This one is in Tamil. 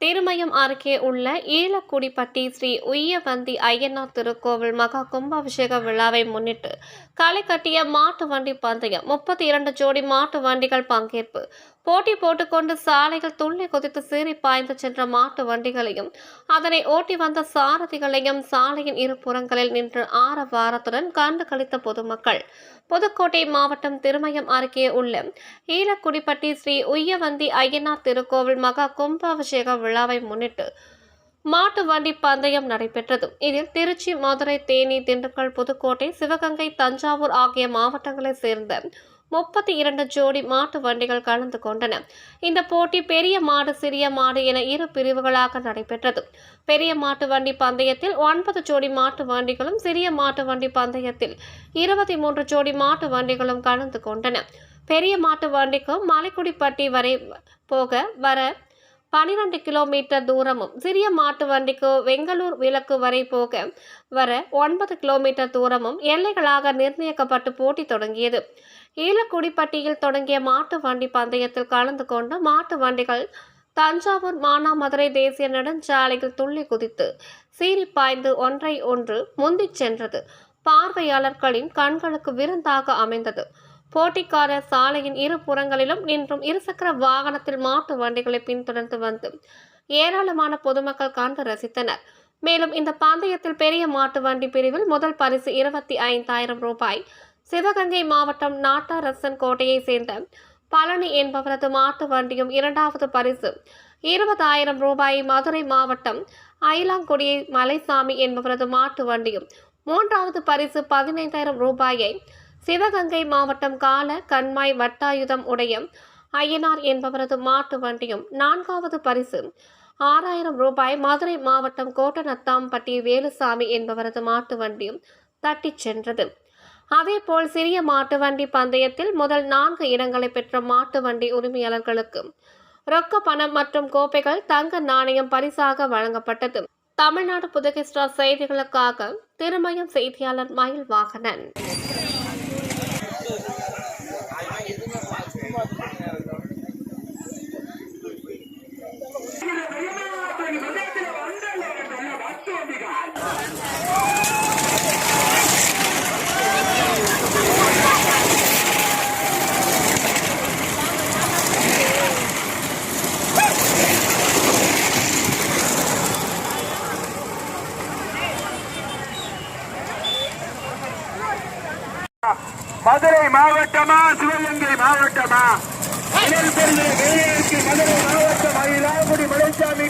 திருமயம் அருகே உள்ள ஈழக்குடிப்பட்டி ஸ்ரீ உய்யவந்தி ஐயனார் திருக்கோவில் மகா கும்பாபிஷேக விழாவை முன்னிட்டு களை கட்டிய மாட்டு வண்டி பந்தயம் முப்பத்தி இரண்டு ஜோடி மாட்டு வண்டிகள் பங்கேற்பு. போட்டி போட்டுக்கொண்டு சாலைகள் துள்ளி குதித்து சீறி பாய்ந்து சென்ற மாட்டு வண்டிகளையும் அதனை ஓட்டி வந்த சாரதிகளையும் சாலையின் இரு புறங்களில் நின்று ஆரவாரத்துடன் கண்டு கழித்த பொதுமக்கள். புதுக்கோட்டை மாவட்டம் திருமயம் அருகே உள்ள ஈழக்குடிப்பட்டி ஸ்ரீ உய்யவந்தி ஐயனார் திருக்கோவில் மகா கும்பாபிஷேக விழாவை முன்னிட்டு மாட்டு வண்டி பந்தயம் நடைபெற்றது. இதில் திருச்சி மதுரை தேனி திண்டுக்கல் புதுக்கோட்டை சிவகங்கை தஞ்சாவூர் ஆகிய மாவட்டங்களைச் சேர்ந்த முப்பத்தி இரண்டு ஜோடி மாட்டு வண்டிகள் கலந்து கொண்டன. இந்த போட்டி பெரிய மாடு சிறிய மாடு என இரு பிரிவுகளாக நடைபெற்றது. பெரிய மாட்டு வண்டி பந்தயத்தில் ஒன்பது ஜோடி மாட்டு வண்டிகளும் சிறிய மாட்டு வண்டி பந்தயத்தில் இருபத்தி மூன்று ஜோடி மாட்டு வண்டிகளும் கலந்து கொண்டன. பெரிய மாட்டு வண்டிக்கு மலைக்குடிப்பட்டி வரை போக வர பனிரெண்டு கிலோமீட்டர் தூரமும் சிறிய மாட்டு வண்டிக்கு வெங்களூர் விலக்கு வரை போக வர ஒன்பது கிலோமீட்டர் தூரமும் எல்லைகளாக நிர்ணயிக்கப்பட்டு போட்டி தொடங்கியது. ஈழக்குடிப்பட்டியில் தொடங்கிய மாட்டு வண்டி பந்தயத்தில் கலந்து கொண்டு மாட்டு வண்டிகள் தஞ்சாவூர் மானாமதுரை தேசிய நெடுஞ்சாலையில் துள்ளி குதித்து சீறி பாய்ந்து ஒன்றை ஒன்று முந்திச் சென்றது. பார்வையாளர்களின் கண்களுக்கு விருந்தாக அமைந்தது. போட்டிக்காரர் சாலையின் இரு புறங்களிலும் நின்றும் இருசக்கர வாகனத்தில் மாட்டு வண்டிகளை பின்தொடர்ந்து வந்து ஏராளமான பொதுமக்கள் கண்டு ரசித்தனர். மேலும் இந்த பந்தயத்தில் பெரிய மாட்டு வண்டி பிரிவில் முதல் பரிசு இருபத்தி ஐந்தாயிரம் ரூபாய். சிவகங்கை மாவட்டம் நாட்டாரசன் கோட்டையைச் சேர்ந்த பழனி என்பவரது மாட்டு வண்டியும் இரண்டாவது பரிசு இருபதாயிரம் ரூபாய். மதுரை மாவட்டம் ஐலாங்குடியை மலைசாமி என்பவரது மாட்டு வண்டியும் மூன்றாவது பரிசு பதினைந்தாயிரம் ரூபாயை சிவகங்கை மாவட்டம் கால கண்மாய் வட்டாயுதம் உடைய ஐயனார் என்பவரது மாட்டு வண்டியும் நான்காவது பரிசு. ஆறாயிரம் ரூபாய் மதுரை மாவட்டம் கோட்டநத்தாம்பட்டி வேலுசாமி என்பவரது மாட்டு வண்டியும் தட்டிச் சென்றது. அதேபோல் சிறிய மாட்டு வண்டி பந்தயத்தில் முதல் நான்கு இடங்களை பெற்ற மாட்டு வண்டி உரிமையாளர்களுக்கு ரொக்க பணம் மற்றும் கோப்பைகள் தங்க நாணயம் பரிசாக வழங்கப்பட்டது. தமிழ்நாடு புதுகிஸ்டார் செய்திகளுக்காக திருமயம் செய்தியாளர் மயில் வாகனன் மதுரை மாவட்டமா சிவகங்கை மாவட்டமா? மதுரை மாவட்டம் மயிலாகுடி மலைசாமி